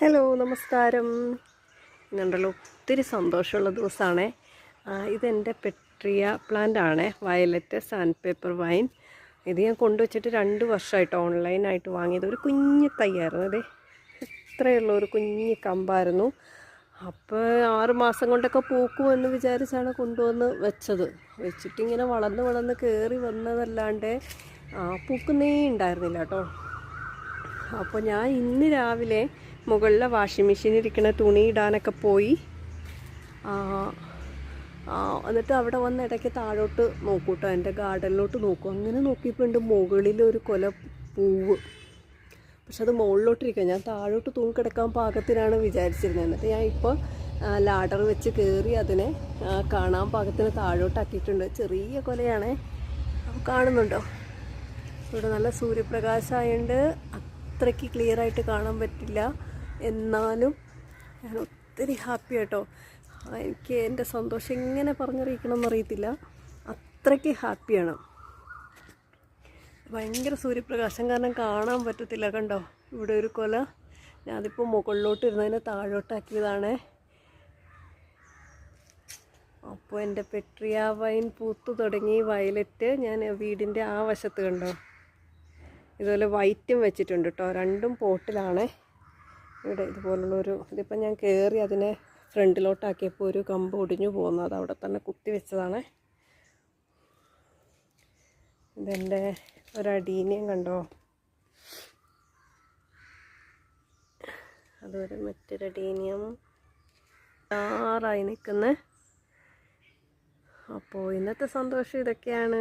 Hello നമസ്കാരം. ഇന്നുണ്ടല്ലോ ഒത്തിരി സന്തോഷമുള്ള ദിവസമാണ്. ഇതെന്റെ പെട്രിയ പ്ലാന്റ് ആണ് വയലറ്റ് സാൻഡ് പേപ്പർ വൈൻ. ഇത് ഞാൻ കൊണ്ടുവച്ചിട്ട് രണ്ട് വർഷമായിട്ട് ഓൺലൈനായിട്ട് വാങ്ങിയത്. ഒരു കുഞ്ഞ് തൈയായിരുന്നു അതെ ഇത്രയുള്ള ഒരു കുഞ്ഞ് കമ്പായിരുന്നു. അപ്പോൾ ആറ് മാസം കൊണ്ടൊക്കെ പൂക്കുമെന്ന് വിചാരിച്ചാണ് കൊണ്ടുവന്ന് വെച്ചത്. വെച്ചിട്ടിങ്ങനെ വളർന്ന് വളർന്ന് കയറി വന്നതല്ലാണ്ട് പൂക്കുന്നേ ഉണ്ടായിരുന്നില്ല കേട്ടോ. അപ്പോൾ ഞാൻ ഇന്ന് രാവിലെ മുകളിലെ വാഷിംഗ് മെഷീനിൽ ഇരിക്കുന്ന തുണി ഇടാനൊക്കെ പോയി. എന്നിട്ട് അവിടെ വന്ന് ഇടയ്ക്ക് താഴോട്ട് നോക്കൂട്ടോ എന്റെ ഗാർഡനിലോട്ട് നോക്കും. അങ്ങനെ നോക്കിയപ്പോൾ ഉണ്ട് മുകളിൽ ഒരു കൊല പൂവ്. പക്ഷെ അത് മുകളിലോട്ടിരിക്കുക. ഞാൻ താഴോട്ട് തൂങ്ങിക്കിടക്കാൻ പാകത്തിനാണ് വിചാരിച്ചിരുന്നത്. എന്നിട്ട് ഞാൻ ഇപ്പോൾ ലാഡർ വെച്ച് കയറി അതിനെ കാണാൻ പാകത്തിന് താഴോട്ടാക്കിയിട്ടുണ്ട്. ചെറിയ കൊലയാണേ. കാണുന്നുണ്ടോ? ഇവിടെ നല്ല സൂര്യപ്രകാശമായതുകൊണ്ട് അത്രയ്ക്ക് ക്ലിയർ ആയിട്ട് കാണാൻ പറ്റില്ല. എന്നാലും ഞാൻ ഒത്തിരി ഹാപ്പി കേട്ടോ എനിക്ക് എന്റെ സന്തോഷം എങ്ങനെ പറഞ്ഞറിയിക്കണം എന്നറിയത്തില്ല. അത്രയ്ക്ക് ഹാപ്പിയാണ് ഭയങ്കര സൂര്യപ്രകാശം കാരണം കാണാൻ പറ്റത്തില്ല കണ്ടോ? ഇവിടെ ഒരു കൊല. ഞാനിപ്പോൾ മുകളിലോട്ട് ഇരുന്നതിനെ താഴോട്ടാക്കിയതാണേ. അപ്പോൾ എന്റെ പെട്രിയ വൈൻ പൂത്തു തുടങ്ങി. വയലറ്റ് ഞാൻ വീടിന്റെ ആ വശത്ത് കണ്ടോ? ഇതുപോലെ വൈറ്റും വെച്ചിട്ടുണ്ട് കേട്ടോ രണ്ടും പോട്ടിലാണ്. ഇവിടെ ഇതുപോലുള്ളൊരു ഇതിപ്പോൾ ഞാൻ കയറി അതിനെ ഫ്രണ്ടിലോട്ടാക്കിയപ്പോൾ ഒരു കമ്പ് ഒടിഞ്ഞു പോകുന്നു അത് അവിടെ തന്നെ കുത്തി വെച്ചതാണ്. ഇതെന്റെ ഒരടീനിയം കണ്ടോ? അതൊരു മറ്റൊരടീനിയം ആറായി നിൽക്കുന്നത് അപ്പോൾ ഇന്നത്തെ സന്തോഷം ഇതൊക്കെയാണ്.